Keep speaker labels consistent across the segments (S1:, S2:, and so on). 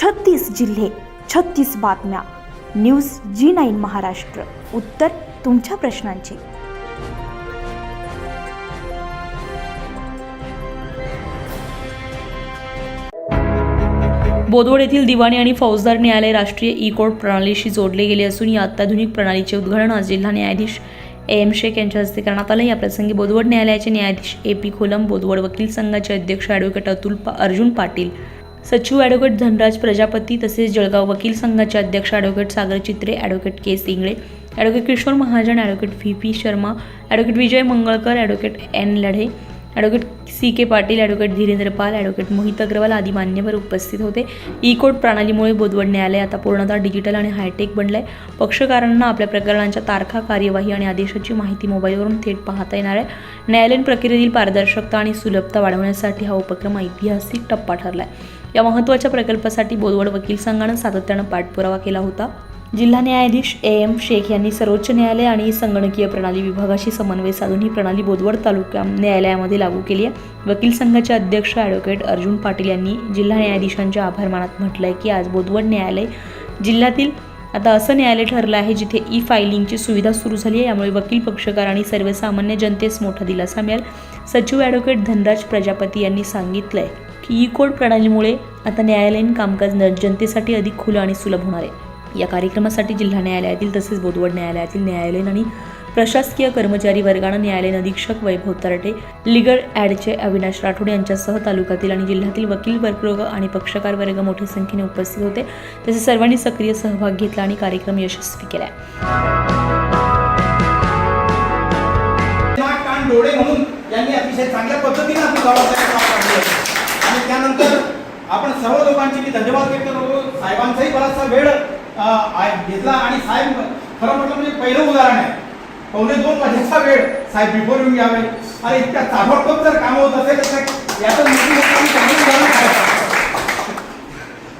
S1: छत्तीस जिल्हे छत्तीस बातम्या. News G nine Maharashtra. उत्तर तुमच्या प्रश्नांची.
S2: बोदवड येथील दिवाणी आणि फौजदार न्यायालय राष्ट्रीय ई कोर्ट प्रणालीशी जोडले गेले असून या अत्याधुनिक प्रणालीचे उद्घाटन आज जिल्हा न्यायाधीश ए एम शेख यांच्या हस्ते करण्यात आलं. याप्रसंगी बोदवड न्यायालयाचे न्यायाधीश ए पी खोलम बोदवड वकील संघाचे अध्यक्ष ॲडव्होकेट अतुल पा अर्जुन पाटील सचिव ॲडव्होकेट धनराज प्रजापती तसेच जळगाव वकील संघाचे अध्यक्ष advocate Sagar Chitre advocate K Singale advocate Kishor Mahajan advocate V P Sharma advocate Vijay Mangalkar advocate N Ladhe advocate C K Patil advocate Dhirendra Pal advocate Mohit Agrawal आदी मान्यवर उपस्थित होते. ई कोर्ट प्रणालीमुळे बोधवड न्यायालय आता पूर्णतः digital आणि hi tech बनलं आहे पक्षकारांना आपल्या प्रकरणांच्या तारखा कार्यवाही आणि आदेशाची माहिती मोबाईलवरून थेट पाहता येणार आहे. न्यायालयीन प्रक्रियेतील पारदर्शकता आणि सुलभता वाढवण्यासाठी हा उपक्रम ऐतिहासिक टप्पा ठरला आहे या महत्त्वाच्या प्रकल्पासाठी बोदवड वकील संघानं सातत्यानं पाठपुरावा केला होता. जिल्हा न्यायाधीश ए एम शेख यांनी सर्वोच्च न्यायालय आणि संगणकीय प्रणाली विभागाशी समन्वय साधून ही प्रणाली बोदवड तालुका न्यायालयामध्ये लागू केली आहे. वकील संघाचे अध्यक्ष ॲडव्होकेट अर्जुन पाटील यांनी जिल्हा न्यायाधीशांच्या आभारमानात म्हटलं आहे की आज बोदवड न्यायालय जिल्ह्यातील आता असं न्यायालय ठरलं आहे जिथे ई फायलिंगची सुविधा सुरू झाली आहे. यामुळे वकील पक्षकार आणि सर्वसामान्य जनतेस मोठा दिलासा मिळेल. सचिव ॲडव्होकेट धनराज प्रजापती यांनी सांगितलं आहे की ई कोड प्रणालीमुळे आता न्यायालयीन कामकाज न- जनतेसाठी अधिक खुलं आणि सुलभ होणार आहे. या कार्यक्रमासाठी जिल्हा न्यायालयातील तसेच बोदवड न्यायालयातील न्यायालयीन आणि प्रशासकीय कर्मचारी वर्गानं न्यायालयीन अधीक्षक वैभव तरटे लिगल ॲडचे अविनाश राठोड यांच्यासह तालुक्यातील आणि जिल्ह्यातील वकील वर्ग आणि पक्षकार वर्ग मोठ्या संख्येने उपस्थित होते. तसेच सर्वांनी सक्रिय सहभाग घेतला आणि कार्यक्रम यशस्वी केला.
S3: यांनी अतिशय चांगल्या पद्धतीने त्यानंतर आपण सर्व लोकांचे मी धन्यवाद व्यक्त करतो. साहेबांचाही बराचसा वेळ घेतला. आणि साहेब खरं म्हटलं म्हणजे पहिलं उदाहरण आहे. पावणे दोन वाजेचा वेळ. साहेब बिफोर येऊन घ्यावे आणि इतक्या ताबडतोब जर काम होत असेल तर याचं मोठी मोठी आम्ही चांगलं उदाहरण आहे.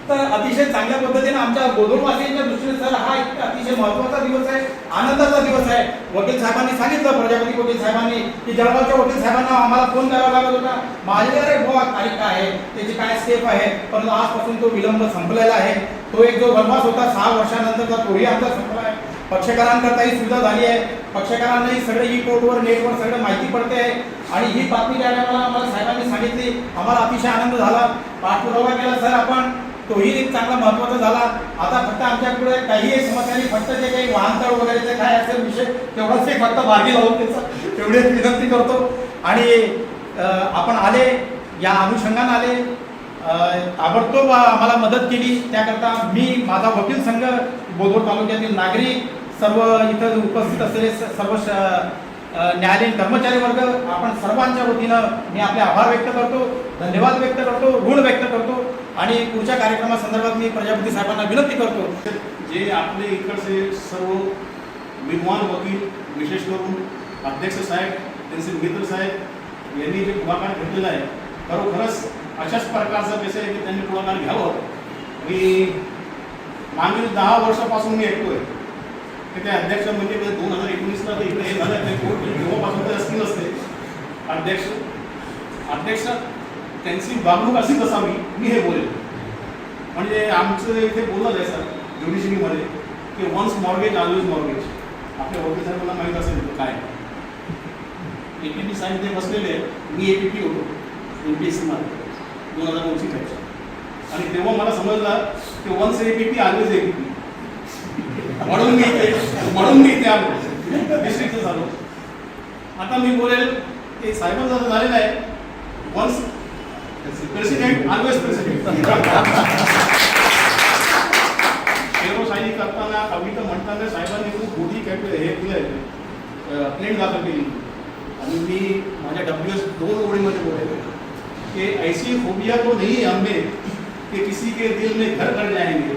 S3: तर अतिशय चांगल्या पद्धतीने आमच्या गोदोरवासियांच्या दृष्टीने सर हा एक अतिशय महत्त्वाचा दिवस आहे आनंदाचा दिवस आहे. वकील साहेबांनी सांगितलं प्रजापती वकील साहेबांनी की जळगावच्या वकील साहेबांना आम्हाला फोन करावा लागत होता. माझे अरे बुवा तारीख आहे? त्याची काय स्टेप आहे? परंतु आजपासून तो विलंब संपलेला आहे. तो एक जो वनवास होता सहा वर्षानंतरचा तोही आमचा संपला आहे पक्षकारांकरताही सुविधा झाली आहे. पक्षकारांनाही सगळे ई कोर्टवर नेटवर सगळं माहिती पडते आहे. आणि ही बातमी द्यायला आम्हाला साहेबांनी सांगितली आम्हाला अतिशय आनंद झाला. पाठपुरावा केला सर आपण तोही एक चांगला महत्त्वाचा झाला. आता फक्त आमच्याकडे काही समस्यांनी समस्या फक्त जे काही वाहनतळ वगैरेचे काय असेल विषय तेवढाच एक फक्त भागी लावून त्याचा तेवढीच विनंती करतो. आणि आपण आले या अनुषंगाने आले. ताबडतोब आम्हाला मदत केली. त्याकरता मी माझा वकील संघ बोधोड तालुक्यातील नागरिक सर्व इथं उपस्थित असलेले स- सर्व श- न्यायालयीन कर्मचारी वर्ग आपण सर्वांच्या वतीनं मी आपले आभार व्यक्त करतो. धन्यवाद व्यक्त करतो. ऋण व्यक्त करतो. आणि पुढच्या कार्यक्रमासंदर्भात मी प्रजापती साहेबांना विनंती करतो.
S4: जे आपले इकडचे सर्व विद्वान वकील विशेष करून अध्यक्ष साहेब त्यांचे मित्र साहेब यांनी जे पुढाकार घेतलेला आहे खरोखरच अशाच प्रकारचं कसं आहे की त्यांनी पुढाकार घ्यावं. मी मागील दहा वर्षापासून मी ऐकतोय की ते अध्यक्ष म्हणजे दोन हजार एकोणीसला तर इकडे हे झालं ते कोर्ट तेव्हापासून ते असतील असते. अध्यक्ष अध्यक्ष त्यांची वागणूक अशी असावी मी हे बोलेल म्हणजे आमचं इथे बोललं आहे सर ज्युडिशरीमध्ये की वन्स मॉर्गेज ऑलवेज मॉर्गेज आपल्या वकील माहीत असेल ते काय. ए पी पी साहेब ते बसलेले मी ए पी पी होतो एम पी एस सीमध्ये दोन हजार नऊची बॅच आणि तेव्हा मला समजलं की once A P P always A P P म्हणून मी इथे म्हणून मी इथे आलो. डिस्ट्रिक्ट झालो. आता मी बोलेल की साहेबांचं झालेलं आहे वन्स प्रेसिडेंट ऑलवेज प्रेसिडेंट शेरोशाही करताना कविता म्हणताना साहेबांनी खूप मोठी कॅप हे दिलं प्लेन दाखल केली आणि मी माझ्या डब्ल्यू एस दोन ओळीमध्ये बोलायला की ऐसी फोबिया तो नहीं है हमें कि किसी के दिल में घर कर जाएंगे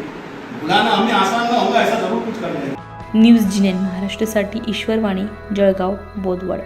S4: बुलाना हमें आसान ना होगा ऐसा जरूर कुछ कर जाएंगे
S2: न्यूज जिनेन महाराष्ट्रासाठी ईश्वरवाणी जळगाव बोदवड